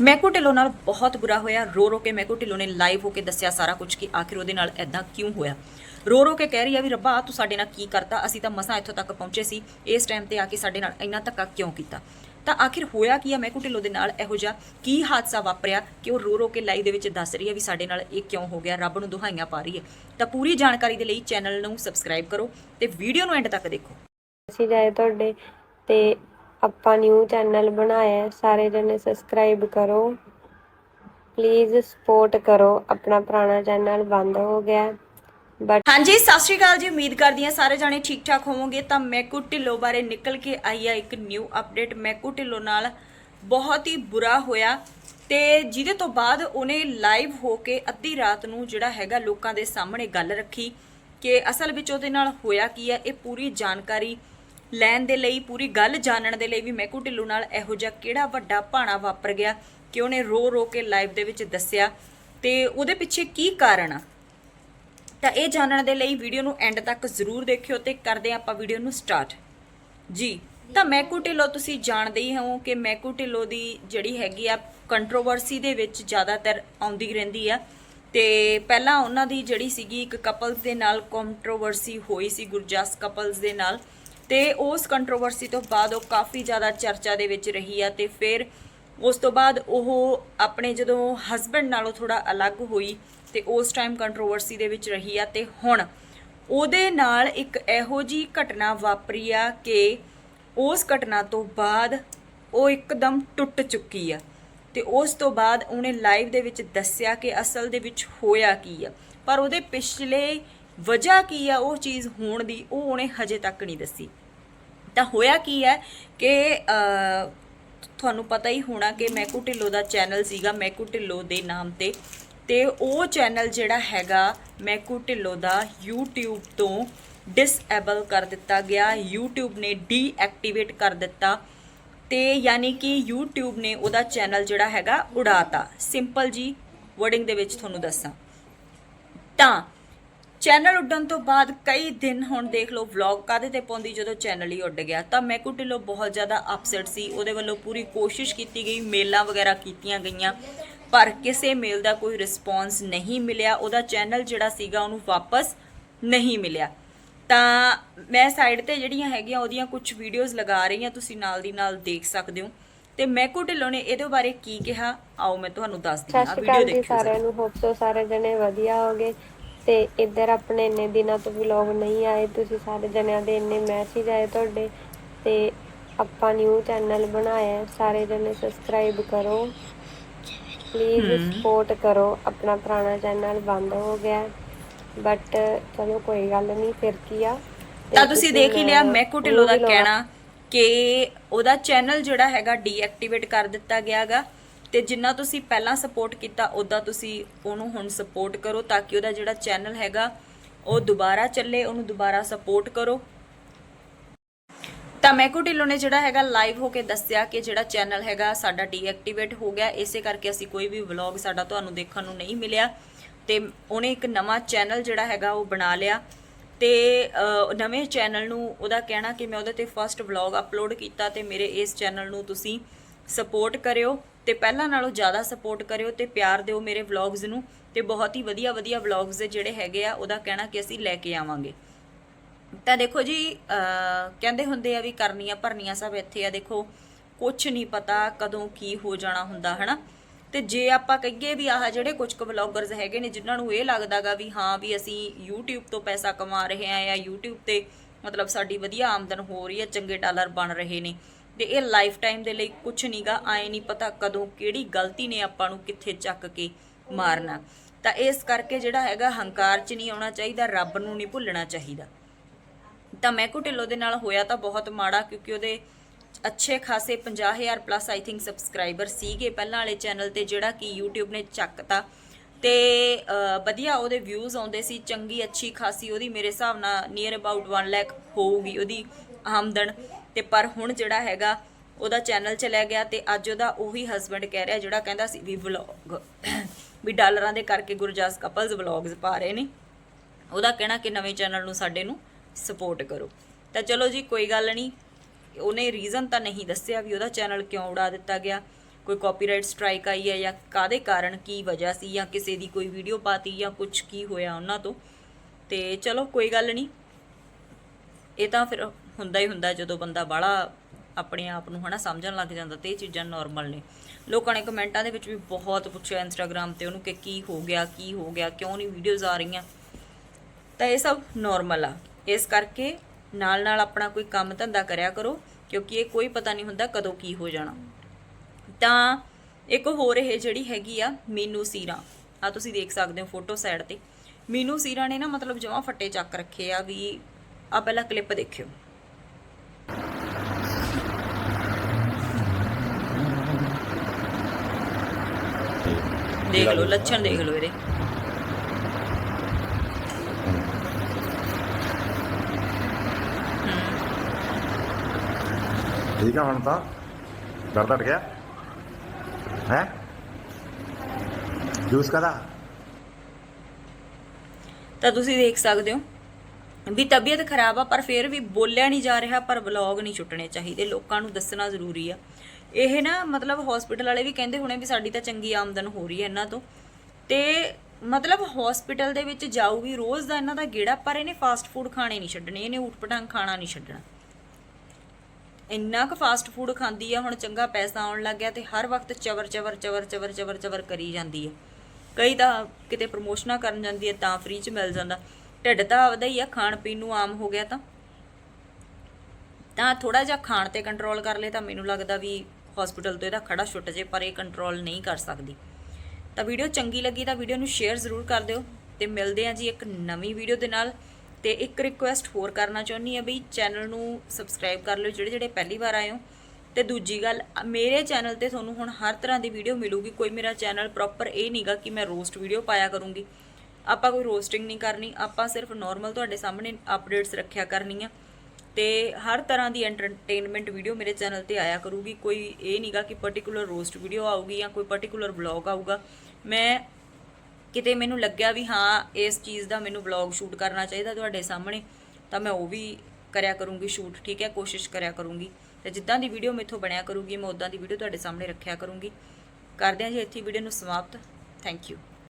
ਮੈਕੋ ਢਿੱਲੋਂ ਨਾਲ ਬਹੁਤ ਬੁਰਾ ਹੋਇਆ। ਰੋ ਰੋ ਕੇ ਮੈਕੋ ਢਿੱਲੋਂ ਨੇ ਲਾਈਵ ਹੋ ਕੇ ਦੱਸਿਆ ਸਾਰਾ ਕੁਝ ਕਿ ਆਖਿਰ ਉਹਦੇ ਨਾਲ ਐਦਾਂ ਕਿਉਂ ਹੋਇਆ? ਰੋ ਰੋ ਕੇ ਕਹਿ ਰਹੀ ਆ ਵੀ ਰੱਬਾ, ਤੂੰ ਸਾਡੇ ਨਾਲ ਕੀ ਕਰਤਾ? ਅਸੀਂ ਤਾਂ ਮਸਾਂ ਇੱਥੋਂ ਤੱਕ ਪਹੁੰਚੇ ਸੀ। ਇਸ ਟਾਈਮ ਤੇ ਆ ਕੇ ਸਾਡੇ ਨਾਲ ਇੰਨਾ ਧੱਕਾ ਕਿਉਂ ਕੀਤਾ? ਤਾਂ ਆਖਿਰ ਹੋਇਆ ਕੀ ਆ ਮੈਕੋ ਢਿੱਲੋਂ ਦੇ ਨਾਲ? ਇਹੋ ਜਿਹਾ ਕੀ ਹਾਦਸਾ ਵਾਪਰਿਆ ਕਿ ਉਹ ਰੋ ਰੋ ਕੇ ਲਾਈਵ ਦੇ ਵਿੱਚ ਦੱਸ ਰਹੀ ਹੈ ਵੀ ਸਾਡੇ ਨਾਲ ਇਹ ਕਿਉਂ ਹੋ ਗਿਆ? ਰੱਬ ਨੂੰ ਦੁਹਾਈਆਂ ਪਾ ਰਹੀ ਹੈ। ਤਾਂ ਪੂਰੀ ਜਾਣਕਾਰੀ ਦੇ ਲਈ ਚੈਨਲ ਨੂੰ ਸਬਸਕ੍ਰਾਈਬ ਕਰੋ ਤੇ ਵੀਡੀਓ ਨੂੰ ਐਂਡ ਤੱਕ ਦੇਖੋ। ਅਸੀਂ ਜਾਏ ਤੁਹਾਡੇ ਤੇ ਆਪਾਂ ਨਿਊ ਚੈਨਲ ਬਣਾਇਆ ਸਾਰੇ ਜਣੇ ਸਬਸਕ੍ਰਾਈਬ ਕਰੋ। ਪਲੀਜ਼ ਸਪੋਰਟ ਕਰੋ, ਆਪਣਾ ਪੁਰਾਣਾ ਚੈਨਲ ਬੰਦ ਹੋ ਗਿਆ। ਬਟ ਹਾਂਜੀ, ਸਤਿ ਸ਼੍ਰੀ ਅਕਾਲ ਜੀ, ਉਮੀਦ ਕਰਦੀ ਹਾਂ ਸਾਰੇ ਜਾਣੇ ਠੀਕ ਠਾਕ ਹੋਵੋਗੇ। ਤਾਂ ਮੈਕੂ ਢਿੱਲੋਂ ਬਾਰੇ ਨਿਕਲ ਕੇ ਆਈ ਆ ਇੱਕ ਨਿਊ ਅਪਡੇਟ ਮੈਕੂ ਢਿੱਲੋਂ ਨਾਲ ਬਹੁਤ ਹੀ ਬੁਰਾ ਹੋਇਆ ਤੇ ਜਿਹਦੇ ਤੋਂ ਬਾਅਦ ਉਹਨੇ ਲਾਈਵ ਹੋ ਕੇ ਅੱਧੀ ਰਾਤ ਨੂੰ ਜਿਹੜਾ ਹੈਗਾ ਲੋਕਾਂ ਦੇ ਸਾਹਮਣੇ ਗੱਲ ਰੱਖੀ ਕਿ ਅਸਲ ਵਿੱਚ ਉਹਦੇ ਨਾਲ ਹੋਇਆ ਕੀ ਹੈ, ਇਹ ਪੂਰੀ ਜਾਣਕਾਰੀ ਲੈਣ ਦੇ ਲਈ, ਪੂਰੀ ਗੱਲ ਜਾਣਨ ਦੇ ਲਈ ਵੀ ਮੈਕੂ ਢਿੱਲੋਂ ਨਾਲ ਇਹੋ ਜਿਹਾ ਕਿਹੜਾ ਵੱਡਾ ਭਾਣਾ ਵਾਪਰ ਗਿਆ ਕਿ ਉਹਨੇ ਰੋ ਰੋ ਕੇ ਲਾਈਵ ਦੇ ਵਿੱਚ ਦੱਸਿਆ ਤੇ ਉਹਦੇ ਪਿੱਛੇ ਕੀ ਕਾਰਨ ਆ? ਤਾਂ ਇਹ ਜਾਣਨ ਦੇ ਲਈ ਵੀਡੀਓ ਨੂੰ ਐਂਡ ਤੱਕ ਜ਼ਰੂਰ ਦੇਖਿਓ ਤੇ ਕਰਦੇ ਹਾਂ ਆਪਾਂ ਵੀਡੀਓ ਨੂੰ ਸਟਾਰਟ ਜੀ, ਤਾਂ ਮੈਕੂ ਢਿੱਲੋਂ, ਤੁਸੀਂ ਜਾਣਦੇ ਹੀ ਹੋ ਕਿ ਮੈਕੂ ਢਿੱਲੋਂ ਦੀ ਜਿਹੜੀ ਹੈਗੀ ਆ ਕੰਟਰੋਵਰਸੀ ਦੇ ਵਿੱਚ ਜ਼ਿਆਦਾਤਰ ਆਉਂਦੀ ਰਹਿੰਦੀ ਆ। ਤੇ ਪਹਿਲਾਂ ਉਹਨਾਂ ਦੀ ਜਿਹੜੀ ਸੀਗੀ ਇੱਕ ਕਪਲਸ ਦੇ ਨਾਲ ਕੰਟਰੋਵਰਸੀ ਹੋਈ ਸੀ, ਗੁਰਜਾਸ ਕਪਲਸ ਦੇ ਨਾਲ। ਤੇ ਉਸ ਕੰਟਰੋਵਰਸੀ ਤੋਂ ਬਾਅਦ ਉਹ ਕਾਫੀ ਜ਼ਿਆਦਾ ਚਰਚਾ ਦੇ ਵਿੱਚ ਰਹੀ ਆ ਤੇ ਫਿਰ ਉਸ ਤੋਂ ਬਾਅਦ ਉਹ ਆਪਣੇ ਜਦੋਂ ਹਸਬੰਡ ਨਾਲੋਂ ਥੋੜਾ ਅਲੱਗ ਹੋਈ ਤੇ ਉਸ ਟਾਈਮ ਕੰਟਰੋਵਰਸੀ ਦੇ ਵਿੱਚ ਰਹੀ ਆ ਤੇ ਹੁਣ ਉਹਦੇ ਨਾਲ ਇੱਕ ਇਹੋ ਜੀ ਘਟਨਾ ਵਾਪਰੀ ਆ ਕਿ ਉਸ ਘਟਨਾ ਤੋਂ ਬਾਅਦ ਉਹ ਇੱਕਦਮ ਟੁੱਟ ਚੁੱਕੀ ਆ ਤੇ ਉਸ ਤੋਂ ਬਾਅਦ ਉਹਨੇ ਲਾਈਵ ਦੇ ਵਿੱਚ ਦੱਸਿਆ ਕਿ ਅਸਲ ਦੇ ਵਿੱਚ ਹੋਇਆ ਕੀ ਆ। ਪਰ ਉਹਦੇ ਪਿਛਲੇ ਵਜ੍ਹਾ ਕੀ ਆ ਉਹ ਚੀਜ਼ ਹੋਣ ਦੀ, ਉਹ ਉਹਨੇ ਹਜੇ ਤੱਕ ਨਹੀਂ ਦੱਸੀ। ਤਾਂ ਹੋਇਆ ਕੀ ਹੈ ਕਿ ਤੁਹਾਨੂੰ ਪਤਾ ਹੀ ਹੋਣਾ ਕਿ ਮੈਕੂ ਢਿੱਲੋਂ ਦਾ ਚੈਨਲ ਸੀਗਾ, ਮੈਕੂ ਢਿੱਲੋਂ ਦੇ ਨਾਮ ਤੇ। ਤੇ ਉਹ ਚੈਨਲ ਜਿਹੜਾ ਹੈਗਾ, ਮੈਕੂ ਢਿੱਲੋਂ ਦਾ YouTube ਤੋਂ ਡਿਸਏਬਲ ਕਰ ਦਿੱਤਾ ਗਿਆ। YouTube ਨੇ ਡੀਐਕਟੀਵੇਟ ਕਰ ਦਿੱਤਾ। ਤੇ ਯਾਨੀ ਕਿ YouTube ਨੇ ਉਹਦਾ ਚੈਨਲ ਜਿਹੜਾ ਹੈਗਾ, ਉਡਾਤਾ। ਸਿੰਪਲ ਜੀ ਵਰਡਿੰਗ ਦੇ ਵਿੱਚ ਤੁਹਾਨੂੰ ਦੱਸਾਂ। ਤਾਂ ਚੈਨਲ ਉੱਡਣ ਤੋਂ ਬਾਅਦ ਕਈ ਦਿਨ ਹੁਣ ਦੇਖ ਲਓ ਵਲੌਗ ਕਾਦੇ ਤੇ ਪਾਉਂਦੀ ਜਦੋਂ ਚੈਨਲ ਹੀ ਉੱਡ ਗਿਆ। ਤਾਂ ਮੈਕੂ ਢਿੱਲੋਂ ਬਹੁਤ ਜ਼ਿਆਦਾ ਅਪਸੈਟ ਸੀ। ਉਹਦੇ ਵੱਲੋਂ ਪੂਰੀ ਕੋਸ਼ਿਸ਼ ਕੀਤੀ ਗਈ ਮੇਲਾਂ ਵਗੈਰਾ ਕੀਤੀਆਂ ਗਈਆਂ ਪਰ ਕਿਸੇ ਮੇਲ ਦਾ ਕੋਈ ਰਿਸਪੌਂਸ ਨਹੀਂ ਮਿਲਿਆ। ਉਹਦਾ ਚੈਨਲ ਜਿਹੜਾ ਸੀਗਾ ਉਹਨੂੰ ਵਾਪਸ ਨਹੀਂ ਮਿਲਿਆ। ਤਾਂ ਮੈਂ ਸਾਈਡ ਤੇ ਜਿਹੜੀਆਂ ਹੈਗੀਆਂ ਉਹਦੀਆਂ ਕੁਝ ਵੀਡੀਓਜ਼ ਲਗਾ ਰਹੀ ਹਾਂ ਤੁਸੀਂ ਨਾਲ ਦੀ ਨਾਲ ਦੇਖ ਸਕਦੇ ਹੋ। ਤੇ ਮੈਕੂ ਢਿੱਲੋਂ ਨੇ ਇਹਦੇ ਬਾਰੇ ਕੀ ਕਿਹਾ ਆਓ ਮੈਂ ਤੁਹਾਨੂੰ ਦੱਸਦੀ ਹਾਂ। ਵੀਡੀਓ ਦੇਖਿਓ ਸਾਰਿਆਂ। ਨੂੰ ਹੋਪ ਸੋ ਸਾਰੇ ਜਣੇ ਵਧੀਆ ਹੋਗੇ। ਤੇ ਇੱਧਰ ਆਪਣੇ ਇੰਨੇ ਦਿਨਾਂ ਤੋਂ ਵਲੌਗ ਨਹੀਂ ਆਏ ਤੁਸੀਂ ਸਾਰੇ ਜਣਿਆਂ ਦੇ ਇੰਨੇ ਮੈਸੇਜ ਆਏ ਤੁਹਾਡੇ ਤੇ ਆਪਾਂ ਨਿਊ ਚੈਨਲ ਬਣਾਇਆ। ਸਾਰੇ ਜਣੇ ਸਬਸਕ੍ਰਾਈਬ ਕਰੋ। ਪਲੀਜ਼ ਸਪੋਰਟ ਕਰੋ ਆਪਣਾ ਪੁਰਾਣਾ ਚੈਨਲ ਬੰਦ ਹੋ ਗਿਆ ਬਟ ਚਲੋ ਕੋਈ ਗੱਲ ਨਹੀਂ ਫਿਰ ਕੀ ਆ? ਤੇ ਤੁਸੀਂ ਦੇਖ ਹੀ ਲਿਆ ਮੈਕੂ ਢਿੱਲੋਂ ਦਾ ਕਹਿਣਾ ਕਿ ਉਹਦਾ ਚੈਨਲ ਜਿਹੜਾ ਹੈਗਾ ਡੀਐਕਟੀਵੇਟ ਕਰ ਦਿੱਤਾ ਗਿਆਗਾ ਤੇ ਜਿੰਨਾ ਤੁਸੀਂ ਪਹਿਲਾਂ ਸਪੋਰਟ ਕੀਤਾ ਉਦਾਂ ਤੁਸੀਂ ਉਹਨੂੰ ਹੁਣ ਸਪੋਰਟ ਕਰੋ ਤਾਂ ਕਿ ਉਹਦਾ ਜਿਹੜਾ ਚੈਨਲ ਹੈਗਾ, ਉਹ ਦੁਬਾਰਾ ਚੱਲੇ, ਉਹਨੂੰ ਦੁਬਾਰਾ ਸਪੋਰਟ ਕਰੋ। ਤਾਂ ਮੈਕੋ ਢਿੱਲੋਂ ਨੇ ਜਿਹੜਾ ਹੈਗਾ ਲਾਈਵ ਹੋ ਕੇ ਦੱਸਿਆ ਕਿ ਜਿਹੜਾ ਚੈਨਲ ਹੈਗਾ ਸਾਡਾ ਡੀਐਕਟੀਵੇਟ ਹੋ ਗਿਆ। ਇਸੇ ਕਰਕੇ ਅਸੀਂ ਕੋਈ ਵੀ ਵਲੌਗ ਸਾਡਾ ਤੁਹਾਨੂੰ ਦੇਖਣ ਨੂੰ ਨਹੀਂ ਮਿਲਿਆ। ਤੇ ਉਹਨੇ ਇੱਕ ਨਵਾਂ ਚੈਨਲ ਜਿਹੜਾ ਹੈਗਾ ਉਹ ਬਣਾ ਲਿਆ। ਤੇ ਨਵੇਂ ਚੈਨਲ ਨੂੰ ਉਹਦਾ ਕਹਿਣਾ ਕਿ ਮੈਂ ਉਹਦੇ ਤੇ ਫਰਸਟ ਵਲੌਗ ਅਪਲੋਡ ਕੀਤਾ ਤੇ ਮੇਰੇ ਇਸ ਚੈਨਲ ਨੂੰ ਤੁਸੀਂ ਸਪੋਰਟ ਕਰਿਓ ਤੇ ਪਹਿਲਾਂ ਨਾਲੋਂ ਜ਼ਿਆਦਾ ਸਪੋਰਟ ਕਰਿਓ ਤੇ ਪਿਆਰ ਦਿਓ ਮੇਰੇ ਵਲੌਗਸ ਨੂੰ ਤੇ ਬਹੁਤ ਹੀ ਵਧੀਆ ਵਧੀਆ ਵਲੌਗਸ ਜਿਹੜੇ ਹੈਗੇ ਆ, ਉਹਦਾ ਕਹਿਣਾ ਕਿ ਅਸੀਂ ਲੈ ਕੇ ਆਵਾਂਗੇ। ਤਾਂ ਦੇਖੋ ਜੀ ਕਹਿੰਦੇ ਹੁੰਦੇ ਆ ਵੀ ਕਰਨੀਆਂ ਭਰਨੀਆਂ ਸਭ ਇੱਥੇ ਆ। ਦੇਖੋ ਕੁਝ ਨਹੀਂ ਪਤਾ ਕਦੋਂ ਕੀ ਹੋ ਜਾਣਾ ਹੁੰਦਾ, ਹਨਾ? ਤੇ ਜੇ ਆਪਾਂ ਕਹੀਏ ਵੀ ਆਹ ਜਿਹੜੇ ਕੁਝ ਕੁ ਵਲੌਗਰਸ ਹੈਗੇ ਨੇ, ਜਿਨ੍ਹਾਂ ਨੂੰ ਇਹ ਲੱਗਦਾਗਾ ਵੀ ਹਾਂ ਵੀ ਅਸੀਂ YouTube ਤੋਂ ਪੈਸਾ ਕਮਾ ਰਹੇ ਆ ਜਾਂ YouTube ਤੇ ਮਤਲਬ ਸਾਡੀ ਵਧੀਆ ਆਮਦਨ ਹੋ ਰਹੀ ਹੈ, ਚੰਗੇ ਡਾਲਰ ਬਣ ਰਹੇ ਨੇ ਤੇ ਇਹ ਲਾਈਫ ਟਾਈਮ ਦੇ ਲਈ ਕੁਝ ਨਹੀਂਗਾ ਆਏ ਨਹੀਂ ਪਤਾ ਕਦੋਂ ਕਿਹੜੀ ਗਲਤੀ ਨੇ ਆਪਾਂ ਨੂੰ ਕਿੱਥੇ ਚੱਕ ਕੇ ਮਾਰਨਾ। ਤਾਂ ਇਸ ਕਰਕੇ ਜਿਹੜਾ ਹੈਗਾ ਹੰਕਾਰ 'ਚ ਨਹੀਂ ਆਉਣਾ ਚਾਹੀਦਾ, ਰੱਬ ਨੂੰ ਨਹੀਂ ਭੁੱਲਣਾ ਚਾਹੀਦਾ। ਤਾਂ ਮੈਕੂ ਢਿੱਲੋਂ ਦੇ ਨਾਲ ਹੋਇਆ ਤਾਂ ਬਹੁਤ ਮਾੜਾ, ਕਿਉਂਕਿ ਉਹਦੇ ਅੱਛੇ ਖਾਸੇ 50000 ਪਲੱਸ ਆਈ ਥਿੰਕ ਸਬਸਕ੍ਰਾਈਬਰ ਸੀਗੇ ਪਹਿਲਾਂ ਵਾਲੇ ਚੈਨਲ ਤੇ, ਜਿਹੜਾ ਕਿ YouTube ਨੇ ਚੱਕਤਾ। ਤੇ ਵਧੀਆ ਉਹਦੇ ਵਿਊਜ਼ ਆਉਂਦੇ ਸੀ, ਚੰਗੀ, ਅੱਛੀ, ਖਾਸੀ, ਉਹਦੀ ਮੇਰੇ ਹਿਸਾਬ ਨਾਲ ਨੀਅਰ ਅਬਾਊਟ 1 ਲੱਖ ਹੋਊਗੀ ਉਹਦੀ ਆਮਦਨ। ਤੇ ਪਰ ਹੁਣ ਜਿਹੜਾ ਹੈਗਾ, ਉਹਦਾ ਚੈਨਲ ਚਲਿਆ ਗਿਆ ਤੇ ਅੱਜ ਉਹਦਾ ਉਹੀ ਹਸਬੰਡ ਕਹਿ ਰਿਹਾ ਜਿਹੜਾ ਕਹਿੰਦਾ ਸੀ ਵੀ ਵਲੌਗ ਵੀ ਡਾਲਰਾਂ ਦੇ ਕਰਕੇ ਗੁਰਜਾਸ ਕਪਲਸ ਵਲੌਗਸ ਪਾ ਰਹੇ ਨੇ। ਉਹਦਾ ਕਹਿਣਾ ਕਿ ਨਵੇਂ ਚੈਨਲ ਨੂੰ ਸਾਡੇ ਨੂੰ ਸਪੋਰਟ ਕਰੋ। ਤਾਂ ਚਲੋ ਜੀ, ਕੋਈ ਗੱਲ ਨਹੀਂ। ਉਹਨੇ ਰੀਜ਼ਨ ਤਾਂ ਨਹੀਂ ਦੱਸਿਆ ਵੀ ਉਹਦਾ ਚੈਨਲ ਕਿਉਂ ਉਡਾ ਦਿੱਤਾ ਗਿਆ। ਕੋਈ ਕਾਪੀਰਾਈਟ ਸਟ੍ਰਾਈਕ ਆਈ ਹੈ ਜਾਂ ਕਾਦੇ ਕਾਰਨ ਕੀ ਵਜ੍ਹਾ ਸੀ ਜਾਂ ਕਿਸੇ ਦੀ ਕੋਈ ਵੀਡੀਓ ਪਾਤੀ ਜਾਂ ਕੁਝ ਕੀ ਹੋਇਆ ਉਹਨਾਂ ਤੋਂ। ਤੇ ਚਲੋ, ਕੋਈ ਗੱਲ ਨਹੀਂ। ਇਹ ਤਾਂ ਫਿਰ ਹੁੰਦਾ ਹੀ ਹੁੰਦਾ ਜਦੋਂ ਬੰਦਾ ਬਾਹਲਾ ਆਪਣੇ ਆਪ ਨੂੰ ਹਨਾ ਸਮਝਣ ਲੱਗ ਜਾਂਦਾ ਤੇ ਇਹ ਚੀਜ਼ਾਂ ਨਾਰਮਲ ਨੇ। ਲੋਕਾਂ ਨੇ ਕਮੈਂਟਾਂ ਦੇ ਵਿੱਚ ਵੀ ਬਹੁਤ ਪੁੱਛਿਆ ਇੰਸਟਾਗ੍ਰam ਤੇ ਉਹਨੂੰ ਕਿ ਕੀ ਹੋ ਗਿਆ, ਕੀ ਹੋ ਗਿਆ, ਕਿਉਂ ਨਹੀਂ ਵੀਡੀਓਜ਼ ਆ ਰਹੀਆਂ। ਤਾਂ ਇਹ ਸਭ ਨਾਰਮਲ ਆ। ਇਸ ਕਰਕੇ ਨਾਲ ਨਾਲ ਆਪਣਾ ਕੋਈ ਕੰਮ ਧੰਦਾ ਕਰਿਆ ਕਰੋ, ਕਿਉਂਕਿ ਇਹ ਕੋਈ ਪਤਾ ਨਹੀਂ ਹੁੰਦਾ ਕਦੋਂ ਕੀ ਹੋ ਜਾਣਾ। ਤਾਂ ਇੱਕ ਹੋਰ ਇਹ ਜਿਹੜੀ ਹੈਗੀ ਆ, ਮੀਨੂ ਸੀਰਾ। ਆ ਤੁਸੀਂ ਦੇਖ ਸਕਦੇ ਹੋ ਫੋਟੋ ਸਾਈਡ ਤੇ। ਮੀਨੂ ਸੀਰਾ ਨੇ ਨਾ ਮਤਲਬ ਜਮਾਂ ਫੱਟੇ ਚੱਕ ਰੱਖੇ ਆ ਵੀ ਆ ਪਹਿਲਾਂ ਕਲਿੱਪ ਦੇਖਿਓ। ਦੇਖ ਲਓ ਲੱਛਣ ਦੇਖ ਲਓ ਇਹਦੇ। ਠੀਕ ਆ ਹੁਣ ਤਾਂ। ਦਰਦ ਹਟ ਗਿਆ? ਹੈ? ਜੂਸ ਕਦਾ ਤਾਂ ਤੁਸੀਂ ਦੇਖ ਸਕਦੇ ਹੋ ਵੀ ਤਬੀਅਤ ਖਰਾਬ ਆ ਪਰ ਫਿਰ ਵੀ ਬੋਲਿਆ ਨਹੀਂ ਜਾ ਰਿਹਾ ਪਰ ਵਲੌਗ ਨਹੀਂ ਛੁੱਟਣੇ ਚਾਹੀਦੇ। ਲੋਕਾਂ ਨੂੰ ਦੱਸਣਾ ਜ਼ਰੂਰੀ ਆ। ਇਹ ਨਾ ਮਤਲਬ ਹਸਪੀਟਲ ਵਾਲੇ ਵੀ ਕਹਿੰਦੇ ਹੋਣੇ ਵੀ ਸਾਡੀ ਤਾਂ ਚੰਗੀ ਆਮਦਨ ਹੋ ਰਹੀ ਹੈ ਇਹਨਾਂ ਤੋਂ। ਤੇ ਮਤਲਬ ਹਸਪੀਟਲ ਦੇ ਵਿੱਚ ਜਾਊਗੀ ਰੋਜ਼ ਦਾ ਇਹਨਾਂ ਦਾ ਗੇੜਾ, ਪਰ ਇਹਨੇ ਫਾਸਟ ਫੂਡ ਖਾਣੇ ਨਹੀਂ ਛੱਡਣੇ, ਇਹਨੇ ਊਟ ਪਟਾਂਗ ਖਾਣਾ ਨਹੀਂ ਛੱਡਣਾ। ਇੰਨਾ ਕੁ ਫਾਸਟ ਫੂਡ ਖਾਂਦੀ ਆ, ਹੁਣ ਚੰਗਾ ਪੈਸਾ ਆਉਣ ਲੱਗ ਗਿਆ ਤੇ ਹਰ ਵਕਤ ਚਵਰ ਚਵਰ ਚਵਰ ਚਵਰ ਚਵਰ ਚਵਰ ਕਰੀ ਜਾਂਦੀ ਹੈ ਕਈ ਤਾਂ ਕਿਤੇ ਪ੍ਰਮੋਸ਼ਨਾਂ ਕਰਨ ਜਾਂਦੀ ਹੈ ਤਾਂ ਫ੍ਰੀ ਚ ਮਿਲ ਜਾਂਦਾ। ਢਿੱਡ ਤਾਂ ਆਪਦਾ ਹੀ ਆ, ਖਾਣ ਪੀਣ ਨੂੰ ਆਮ ਹੋ ਗਿਆ ਤਾਂ। ਤਾਂ ਥੋੜਾ ਜਿਹਾ ਖਾਣ ਤੇ ਕੰਟਰੋਲ ਕਰ ਲੇ ਤਾਂ ਮੈਨੂੰ ਲੱਗਦਾ ਵੀ ਹਸਪੀਟਲ ਤੋਂ ਇਹਦਾ ਖੜਾ ਛੁੱਟ ਜੇ, ਪਰ ਇਹ ਕੰਟਰੋਲ ਨਹੀਂ ਕਰ ਸਕਦੀ। ਤਾਂ ਵੀਡੀਓ ਚੰਗੀ ਲੱਗੀ ਤਾਂ ਵੀਡੀਓ ਨੂੰ ਸ਼ੇਅਰ ਜ਼ਰੂਰ ਕਰ ਦਿਓ ਤੇ ਮਿਲਦੇ ਹਾਂ ਜੀ ਇੱਕ ਨਵੀਂ ਵੀਡੀਓ ਦੇ ਨਾਲ। ਤੇ ਇੱਕ ਰਿਕੁਐਸਟ ਹੋਰ ਕਰਨਾ ਚਾਹੁੰਦੀ ਆ ਬਈ ਚੈਨਲ ਨੂੰ ਸਬਸਕ੍ਰਾਈਬ ਕਰ ਲਿਓ ਜਿਹੜੇ ਜਿਹੜੇ ਪਹਿਲੀ ਵਾਰ ਆਏ ਹੋ। ਤੇ ਦੂਜੀ ਗੱਲ, ਮੇਰੇ ਚੈਨਲ ਤੇ ਤੁਹਾਨੂੰ ਹੁਣ ਹਰ ਤਰ੍ਹਾਂ ਦੀ ਵੀਡੀਓ ਮਿਲੂਗੀ। ਕੋਈ ਮੇਰਾ ਚੈਨਲ ਪ੍ਰੋਪਰ ਇਹ ਨਹੀਂਗਾ ਕਿ ਮੈਂ ਰੋਸਟ ਵੀਡੀਓ ਪਾਇਆ ਕਰੂੰਗੀ। ਆਪਾਂ ਕੋਈ ਰੋਸਟਿੰਗ ਨਹੀਂ ਕਰਨੀ, ਆਪਾਂ ਸਿਰਫ ਨਾਰਮਲ ਤੁਹਾਡੇ ਸਾਹਮਣੇ ਅਪਡੇਟਸ ਰੱਖਿਆ ਕਰਨੀਆਂ। ਤੇ ਹਰ ਤਰ੍ਹਾਂ ਦੀ ਐਂਟਰਟੇਨਮੈਂਟ ਵੀਡੀਓ ਮੇਰੇ ਚੈਨਲ ਤੇ ਆਇਆ ਕਰੂਗੀ। ਕੋਈ ਇਹ ਨਹੀਂਗਾ ਕਿ ਪਾਰਟਿਕੂਲਰ ਰੋਸਟ ਵੀਡੀਓ ਆਊਗੀ ਜਾਂ ਕੋਈ ਪਾਰਟਿਕੂਲਰ ਵਲੌਗ ਆਊਗਾ। ਮੈਂ ਕਿਤੇ ਮੈਨੂੰ ਲੱਗਿਆ ਵੀ ਹਾਂ, ਇਸ ਚੀਜ਼ ਦਾ ਮੈਨੂੰ ਵਲੌਗ ਸ਼ੂਟ ਕਰਨਾ ਚਾਹੀਦਾ ਤੁਹਾਡੇ ਸਾਹਮਣੇ, ਤਾਂ ਮੈਂ ਉਹ ਵੀ ਕਰਿਆ ਕਰੂੰਗੀ ਸ਼ੂਟ ਠੀਕ ਹੈ? ਕੋਸ਼ਿਸ਼ ਕਰਿਆ ਕਰੂੰਗੀ। ਤੇ ਜਿੱਦਾਂ ਦੀ ਵੀਡੀਓ ਮੇਥੋਂ ਬਣਿਆ ਕਰੂਗੀ, ਮੈਂ ਉਦਾਂ ਦੀ ਵੀਡੀਓ ਤੁਹਾਡੇ ਸਾਹਮਣੇ ਰੱਖਿਆ ਕਰੂੰਗੀ। ਕਰਦੇ ਹਾਂ ਜੀ, ਇੱਥੇ ਵੀਡੀਓ ਨੂੰ ਸਮਾਪਤ। Thank you